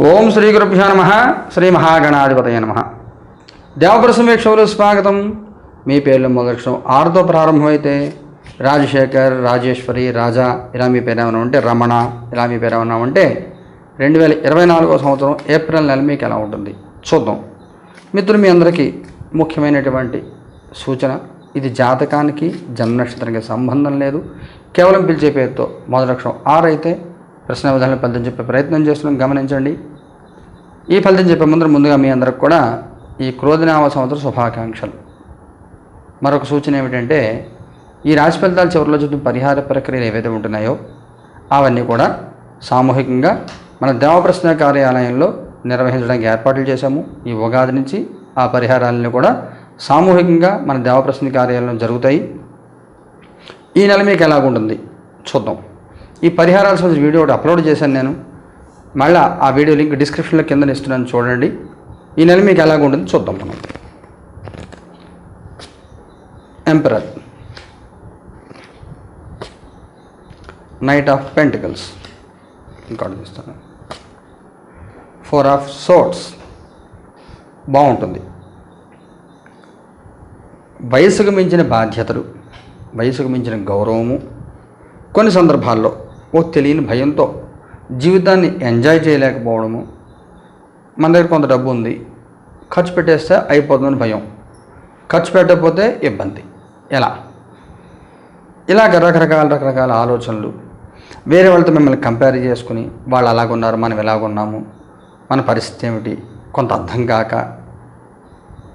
ఓం శ్రీ గురుభ్యో నమ. శ్రీ మహాగణాధిపతయ నమ. దేవప్రసమేక్షలు స్వాగతం. మీ పేర్లు మొదలక్షం ఆరుతో ప్రారంభమైతే రాజశేఖర్ రాజేశ్వరి రాజా ఇలా మీ పేరు ఏమైనా ఉంటే రమణ ఇలా మీ పేరు ఏమైనా ఉంటే రెండు వేల ఇరవై నాలుగో సంవత్సరం ఏప్రిల్ నెల మీకు ఎలా ఉంటుంది? చూద్దాం. మిత్రులు మీ అందరికీ ముఖ్యమైనటువంటి సూచన. ఇది జాతకానికి జన్మ నక్షత్రానికి సంబంధం లేదు. కేవలం పిలిచే పేరుతో మొదలక్షం ఆరు అయితే ప్రశ్న విధానం ఫలితం చెప్పే ప్రయత్నం చేస్తున్నాం. గమనించండి. ఈ ఫలితం చెప్పే ముందర ముందుగా మీ అందరికి కూడా ఈ క్రోధనామ సంవత్సర శుభాకాంక్షలు. మరొక సూచన ఏమిటంటే ఈ రాశి ఫలితాలు చివరిలో చూసిన పరిహార ప్రక్రియలు ఏవైతే ఉంటున్నాయో అవన్నీ కూడా సామూహికంగా మన దేవప్రశ్న కార్యాలయంలో నిర్వహించడానికి ఏర్పాట్లు చేశాము. ఈ ఉగాది నుంచి ఆ పరిహారాలను కూడా సామూహికంగా మన దేవప్రశ్న కార్యాలయం జరుగుతాయి. ఈ నెల మీకు ఎలాగుంటుంది? చూద్దాం. ఈ పరిహారాల సంబంధించిన వీడియో ఒకటి అప్లోడ్ చేశాను నేను. మళ్ళీ ఆ వీడియో లింక్ డిస్క్రిప్షన్లో కింద ఇస్తున్నాను చూడండి. ఈ నెల మీకు ఎలాగుంటుంది చూద్దాం మనం. ఎంపరర్ నైట్ ఆఫ్ పెంటికల్స్ ఇంకోటి చూస్తాను. ఫోర్ ఆఫ్ సోట్స్ బాగుంటుంది. వయసుకు మించిన బాధ్యతలు వయసుకు మించిన గౌరవము. కొన్ని సందర్భాల్లో ఓ తెలియని భయంతో జీవితాన్ని ఎంజాయ్ చేయలేకపోవడము. మన దగ్గర కొంత డబ్బు ఉంది. ఖర్చు పెట్టేస్తే అయిపోతుందని భయం. ఖర్చు పెట్టకపోతే ఇబ్బంది. ఎలా? ఇలాగ రకరకాల రకరకాల ఆలోచనలు. వేరే వాళ్ళతో మిమ్మల్ని కంపేర్ చేసుకుని వాళ్ళు అలాగున్నారు మనం ఎలాగున్నాము మన పరిస్థితి ఏమిటి కొంత అర్థం కాక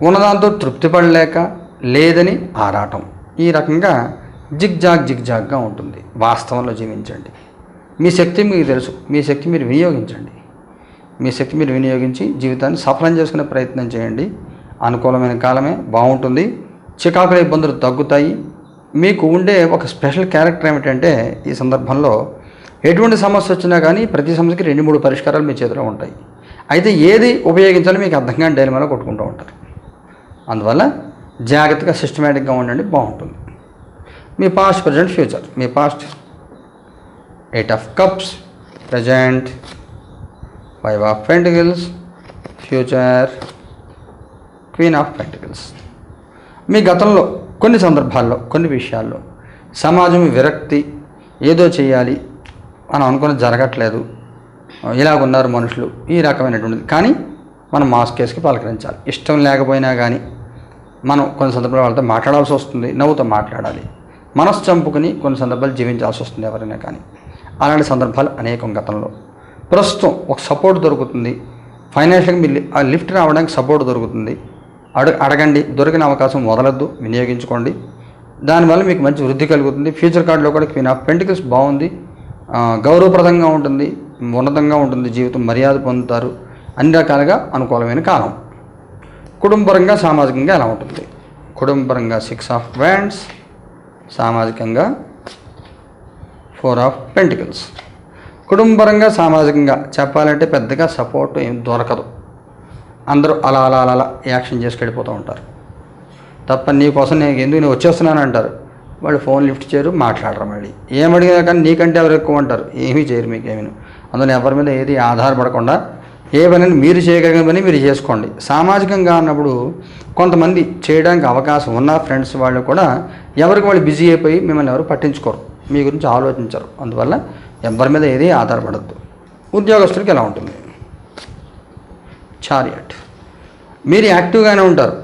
ఉన్నదాంతో తృప్తి పడలేక లేదని ఆరాటం. ఈ రకంగా జిగ్జాగ్ జిగ్జాగ్గా ఉంటుంది. వాస్తవంలో జీవించండి. మీ శక్తి మీకు తెలుసు. మీ శక్తి మీరు వినియోగించండి. మీ శక్తి మీరు వినియోగించి జీవితాన్ని సఫలం చేసుకునే ప్రయత్నం చేయండి. అనుకూలమైన కాలమే బాగుంటుంది. చికాకుల ఇబ్బందులు తగ్గుతాయి. మీకు ఉండే ఒక స్పెషల్ క్యారెక్టర్ ఏమిటంటే ఈ సందర్భంలో ఎటువంటి సమస్య వచ్చినా కానీ ప్రతి సమస్యకి రెండు మూడు పరిష్కారాలు మీ చేతిలో ఉంటాయి. అయితే ఏది ఉపయోగించాలో మీకు అర్థం కాని డైలమాలో కొట్టుకుంటూ ఉంటారు. అందువల్ల జాగ్రత్తగా సిస్టమేటిక్గా ఉండండి. బాగుంటుంది. మీ past present future me past eight of cups present five of pentacles future queen of pentacles మీ గతంలో కొన్ని సందర్భాల్లో కొన్ని విషయాల్లో సమాజం విరక్తి ఏదో చేయాలి మనం అనుకుని జరగట్లేదు. ఇలాగున్నారు మనుషులు ఈ రకమైనటువంటిది. కానీ మనం మాస్క్ కేసుకి పలకరించాలి. ఇష్టం లేకపోయినా కానీ మనం కొన్ని సందర్భాలు వాళ్ళతో మాట్లాడాల్సి వస్తుంది నవ్వుతో మాట్లాడాలి. మనసు చంపుకుని కొన్ని సందర్భాలు జీవించాల్సి వస్తుంది ఎవరైనా కానీ. అలాంటి సందర్భాలు అనేకం గతంలో. ప్రస్తుతం ఒక సపోర్ట్ దొరుకుతుంది. ఫైనాన్షియల్గా మీరు ఆ లిఫ్ట్ రావడానికి సపోర్ట్ దొరుకుతుంది. అడు అడగండి. దొరికిన అవకాశం వదలద్దు. వినియోగించుకోండి. దానివల్ల మీకు మంచి వృద్ధి కలుగుతుంది. ఫ్యూచర్ కార్డులో కూడా క్వీన్ ఆఫ్ పెంటికల్స్ బాగుంది గౌరవప్రదంగా ఉంటుంది. ఉన్నతంగా ఉంటుంది. జీవితం మర్యాద పొందుతారు. అన్ని రకాలుగా అనుకూలమైన కాలం. కుటుంబపరంగా సామాజికంగా ఎలా ఉంటుంది? కుటుంబపరంగా సిక్స్ ఆఫ్ వ్యాండ్స్ సామాజికంగా ఫోర్ ఆఫ్ పెంటికల్స్. కుటుంబపరంగా సామాజికంగా చెప్పాలంటే పెద్దగా సపోర్ట్ ఏం దొరకదు. అందరూ అలా అలా అలా అలా యాక్షన్ చేసి వెళ్ళిపోతూ ఉంటారు. తప్ప నీ కోసం నేను ఎందుకు నేను వచ్చేస్తున్నాను అంటారు. వాళ్ళు ఫోన్ లిఫ్ట్ చేయరు మాట్లాడరు మళ్ళీ. ఏం అడిగినా కానీ నీకంటే ఎవరు ఎక్కువ అంటారు ఏమీ చేయరు మీకేమీ అందులో ఎవరి మీద ఏది ఆధారపడకుండా ఏ పనిని మీరు చేయగలిగిన పని మీరు చేసుకోండి. సామాజికంగా అన్నప్పుడు కొంతమంది చేయడానికి అవకాశం ఉన్న ఫ్రెండ్స్ వాళ్ళు కూడా ఎవరికి వాళ్ళు బిజీ అయిపోయి మిమ్మల్ని ఎవరు పట్టించుకోరు. మీ గురించి ఆలోచించరు. అందువల్ల ఎవరి మీద ఏది ఆధారపడద్దు. ఉద్యోగస్తులకి ఎలా ఉంటుంది? చారియట్ మీరు యాక్టివ్గానే ఉంటారు.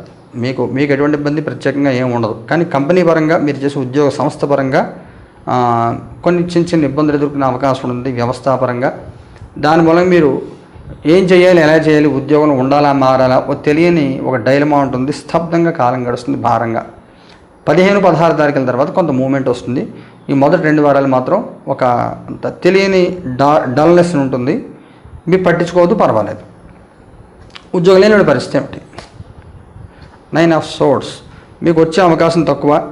మీకు మీకు ఎటువంటి ఇబ్బంది ప్రత్యేకంగా ఏమి ఉండదు. కానీ కంపెనీ పరంగా మీరు చేసే ఉద్యోగ సంస్థ పరంగా కొన్ని చిన్న చిన్న ఇబ్బందులు ఎదుర్కొనే అవకాశం ఉంది వ్యవస్థాపరంగా దాని మూలంగా మీరు ఏం చేయాలి ఎలా చేయాలి ఉద్యోగంలో ఉండాలా మారాలా ఒక తెలియని ఒక డైలమా ఉంటుంది. స్తబ్దంగా కాలం గడుస్తుంది భారంగా. పదిహేను పదహారు తారీఖుల తర్వాత కొంత మూమెంట్ వస్తుంది. ఈ మొదటి రెండు వారాలు మాత్రం ఒక అంత తెలియని డా డల్నెస్ ఉంటుంది. మీరు పట్టించుకోవద్దు పర్వాలేదు. ఉద్యోగం లేని పరిస్థితి ఏమిటి? నైన్ ఆఫ్ సోర్స్ మీకు వచ్చే అవకాశం తక్కువ.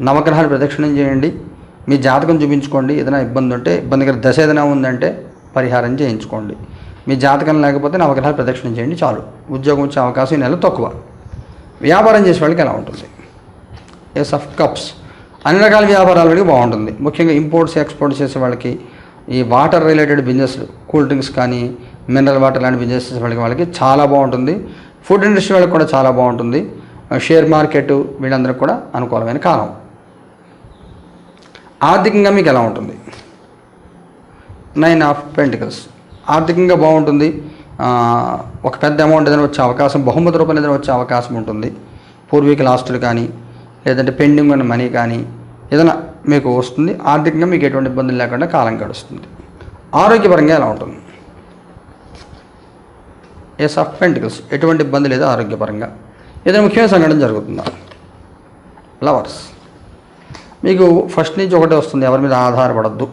నవగ్రహాలు ప్రదక్షిణం చేయండి. మీ జాతకం చూపించుకోండి. ఏదైనా ఇబ్బంది ఉంటే ఇబ్బందికర దశ ఏదైనా ఉందంటే పరిహారం చేయించుకోండి. మీ జాతకం లేకపోతే నవగ్రహాలు ప్రదక్షిణం చేయండి చాలు. ఉద్యోగం వచ్చే అవకాశం ఈ నెల తక్కువ. వ్యాపారం చేసే వాళ్ళకి ఎలా ఉంటుంది? ఎస్ ఆఫ్ కప్స్ అన్ని రకాల వ్యాపారాల బాగుంటుంది. ముఖ్యంగా ఇంపోర్ట్స్ ఎక్స్పోర్ట్స్ చేసే వాళ్ళకి ఈ వాటర్ రిలేటెడ్ బిజినెస్లు కూల్ డ్రింక్స్ కానీ మినరల్ వాటర్ లాంటి బిజినెస్ చేసే వాళ్ళకి వాళ్ళకి చాలా బాగుంటుంది. ఫుడ్ ఇండస్ట్రీ వాళ్ళకి కూడా చాలా బాగుంటుంది. షేర్ మార్కెట్ వీళ్ళందరికీ కూడా అనుకూలమైన కాలం. ఆర్థికంగా మీకు ఎలా ఉంటుంది? నైన్ ఆఫ్ పెంటికల్స్ ఆర్థికంగా బాగుంటుంది. ఒక పెద్ద అమౌంట్ ఏదైనా వచ్చే అవకాశం బహుమతి రూపంలో ఏదైనా వచ్చే అవకాశం ఉంటుంది. పూర్వీకుల ఆస్తులు కానీ లేదంటే పెండింగ్ ఉన్న మనీ కానీ ఏదైనా మీకు వస్తుంది ఆర్థికంగా మీకు ఎటువంటి ఇబ్బందులు లేకుండా కాలం గడుస్తుంది. ఆరోగ్యపరంగా ఎలా ఉంటుంది? ఎస్ ఆఫ్ పెంటికల్స్ ఎటువంటి ఇబ్బంది లేదు ఆరోగ్యపరంగా. ఏదైనా ముఖ్యమైన సంఘటన జరుగుతుందా? లవర్స్ మీకు ఫస్ట్ నుంచి ఒకటే వస్తుంది ఎవరి మీద ఆధారపడద్దు.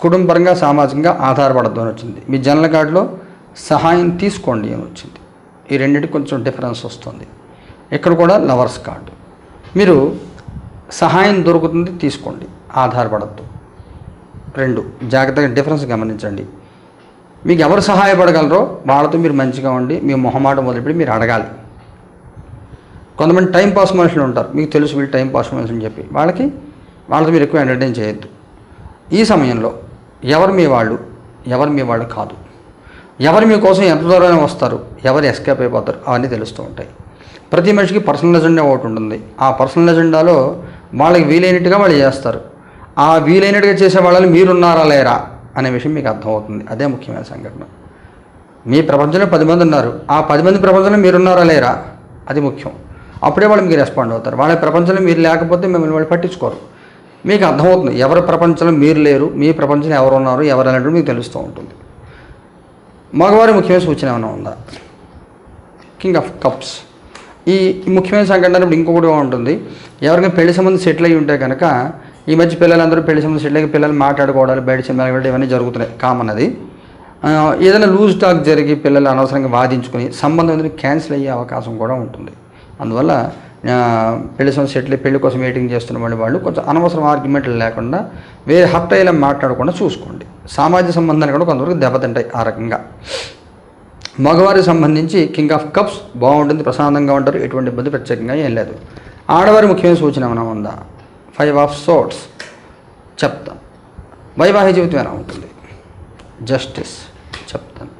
కుటుంబపరంగా సామాజికంగా ఆధారపడద్దు అని వచ్చింది. మీ జనరల్ కార్డులో సహాయం తీసుకోండి అని వచ్చింది. ఈ రెండింటికి కొంచెం డిఫరెన్స్ వస్తుంది. ఇక్కడ కూడా లవర్స్ కార్డు మీరు సహాయం దొరుకుతుంది తీసుకోండి ఆధారపడద్దు. రెండు జాగ్రత్తగా డిఫరెన్స్ గమనించండి. మీకు ఎవరు సహాయపడగలరో వాళ్ళతో మీరు మంచిగా ఉండి మీ మొహమాట మొదలుపెట్టి మీరు అడగాలి. కొంతమంది టైం పాస్ మనుషులు ఉంటారు మీకు తెలుసు వీళ్ళు టైం పాస్ మనుషులు అని చెప్పి. వాళ్ళకి వాళ్ళతో మీరు ఎక్కువ ఎంటర్టైన్ చేయొద్దు. ఈ సమయంలో ఎవరు మీ వాళ్ళు ఎవరు మీ వాళ్ళు కాదు. ఎవరు మీకోసం ఎంత దూరం వస్తారు ఎవరు ఎస్కేప్ అయిపోతారు అవన్నీ తెలుస్తూ ఉంటాయి. ప్రతి మనిషికి పర్సనల్ ఎజెండా ఒకటి ఉంటుంది. ఆ పర్సనల్ ఎజెండాలో వాళ్ళకి వీలైనట్టుగా వాళ్ళు చేస్తారు. ఆ వీలైనట్టుగా చేసే వాళ్ళని మీరున్నారా లేరా అనే విషయం మీకు అర్థమవుతుంది. అదే ముఖ్యమైన సంఘటన. మీ ప్రపంచంలో పది మంది ఉన్నారు. ఆ పది మంది ప్రపంచంలో మీరున్నారా లేరా? అది ముఖ్యం. అప్పుడే వాళ్ళు మీకు రెస్పాండ్ అవుతారు. వాళ్ళ ప్రపంచంలో మీరు లేకపోతే మిమ్మల్ని వాళ్ళు పట్టించుకోరు. మీకు అర్థమవుతుంది. ఎవరి ప్రపంచంలో మీరు లేరు మీ ప్రపంచంలో ఎవరు ఉన్నారు ఎవరు అనేటువంటి మీకు తెలుస్తూ ఉంటుంది. మగవారి ముఖ్యమైన సూచన ఏమైనా ఉందా? కింగ్ ఆఫ్ కప్స్ ఈ ముఖ్యమైన సంఘటన ఇప్పుడు ఇంకొకటి ఉంటుంది. ఎవరికైనా పెళ్ళి సంబంధం సెటిల్ అయ్యి ఉంటే కనుక ఈ మధ్య పిల్లలందరూ పెళ్ళి సంబంధం సెటిల్ అయ్యి పిల్లలు మాట్లాడుకోవడాలు బయట సినిమాలు ఇవన్నీ జరుగుతున్నాయి కామన్ అది. ఏదైనా లూజ్ టాక్ జరిగి పిల్లలు అనవసరంగా వాదించుకుని సంబంధం క్యాన్సిల్ అయ్యే అవకాశం కూడా ఉంటుంది. అందువల్ల పెళ్ళి సంబంధం సెటిల్ పెళ్ళి కోసం వెయిటింగ్ చేస్తున్న వాళ్ళు వాళ్ళు కొంచెం అనవసరం ఆర్గ్యుమెంట్లు లేకుండా వేరే హర్ట్ అయ్యేలా మాట్లాడకుండా చూసుకోండి. సామాజిక సంబంధాలు కూడా కొంతవరకు దెబ్బతింటాయి ఆ రకంగా. మగవారికి సంబంధించి కింగ్ ఆఫ్ కప్స్ బాగుంటుంది ప్రశాంతంగా ఉంటారు ఎటువంటి ఇబ్బంది ప్రత్యేకంగా ఏం లేదు. ఆడవారి ముఖ్యమైన సూచన ఏమైనా ఉందా? ఫైవ్ ఆఫ్ సోట్స్ చెప్తాను. వైవాహిక జీవితం ఎలా ఉంటుంది? జస్టిస్ చెప్తాను.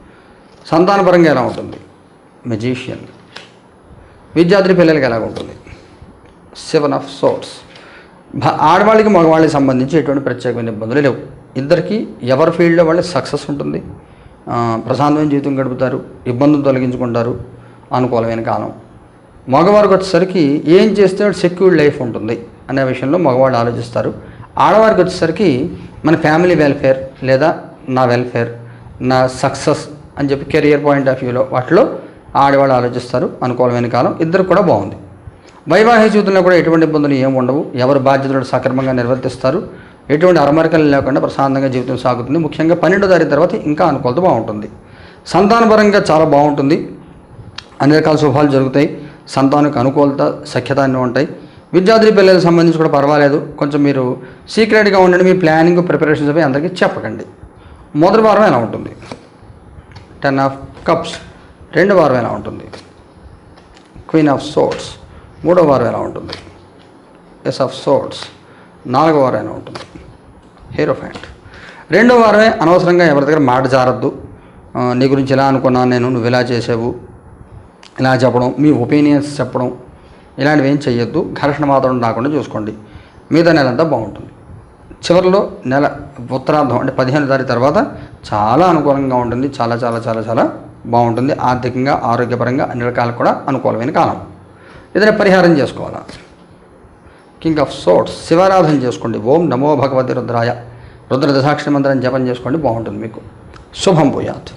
సంతానపరంగా ఎలా ఉంటుంది? మెజీషియన్ విద్యార్థి పిల్లలకి ఎలా ఉంటుంది? సెవెన్ ఆఫ్ సోట్స్ ఆడవాళ్ళకి మగవాళ్ళకి సంబంధించి ఎటువంటి ప్రత్యేకమైన ఇబ్బందులు లేవు. ఇద్దరికి ఎవరి ఫీల్డ్లో వాళ్ళకి సక్సెస్ ఉంటుంది? ప్రశాంతమైన జీవితం గడుపుతారు ఇబ్బందులు తొలగించుకుంటారు అనుకూలమైన కాలం. మగవారికి వచ్చేసరికి ఏం చేస్తే సెక్యూర్డ్ లైఫ్ ఉంటుంది అనే విషయంలో మగవాళ్ళు ఆలోచిస్తారు. ఆడవారికి వచ్చేసరికి మన ఫ్యామిలీ వెల్ఫేర్ లేదా నా వెల్ఫేర్ నా సక్సెస్ అని చెప్పి కెరియర్ పాయింట్ ఆఫ్ వ్యూలో వాటిలో ఆడవాళ్ళు ఆలోచిస్తారు అనుకూలమైన కాలం. ఇద్దరు కూడా బాగుంది. వైవాహిక జీవితంలో కూడా ఎటువంటి ఇబ్బందులు ఏమి ఉండవు. ఎవరు బాధ్యతలు సక్రమంగా నిర్వర్తిస్తారు. ఎటువంటి అరమరికలు లేకుండా ప్రశాంతంగా జీవితం సాగుతుంది. ముఖ్యంగా పన్నెండో తారీఖు తర్వాత ఇంకా అనుకూలత బాగుంటుంది. సంతానపరంగా చాలా బాగుంటుంది. అన్ని రకాల శుభాలు జరుగుతాయి. సంతానానికి అనుకూలత సఖ్యత అన్నీ ఉంటాయి. విద్యార్థి పిల్లలకు సంబంధించి కూడా పర్వాలేదు. కొంచెం మీరు సీక్రెట్గా ఉండండి. మీ ప్లానింగ్ ప్రిపరేషన్స్ అవి అందరికీ చెప్పకండి. మొదటి వారం ఎలా ఉంటుంది? Ten of cups. రెండు వారం ఎలా ఉంటుంది? Queen of swords. మూడో వారం ఎలా ఉంటుంది? Ace of swords. నాలుగో వారమైన ఉంటుంది. హీరో ఫ్యాంట్ రెండో వారమే అనవసరంగా ఎవరి దగ్గర మాట జారద్దు. నీ గురించి ఇలా అనుకున్నాను నేను నువ్వు ఇలా చేసావు ఇలా చెప్పడం మీ ఒపీనియన్స్ చెప్పడం ఇలాంటివి ఏం చేయొద్దు ఘర్షణ మాత్రం రాకుండా చూసుకోండి. మిగతా నెల అంతా బాగుంటుంది. చివరిలో నెల ఉత్తరార్థం అంటే పదిహేను తారీఖు తర్వాత చాలా అనుకూలంగా ఉంటుంది. చాలా చాలా చాలా చాలా బాగుంటుంది. ఆర్థికంగా ఆరోగ్యపరంగా అన్ని రకాలకు కూడా అనుకూలమైన కాలం. ఏదైనా పరిహారం చేసుకోవాలా? కింగ్ ఆఫ్ సోట్స్ శివారాధన చేసుకోండి. ఓం నమో భగవతి రుద్రాయ. రుద్ర దశాక్షరి మందిరం జపం చేసుకోండి. బాగుంటుంది మీకు. శుభం పోయాత్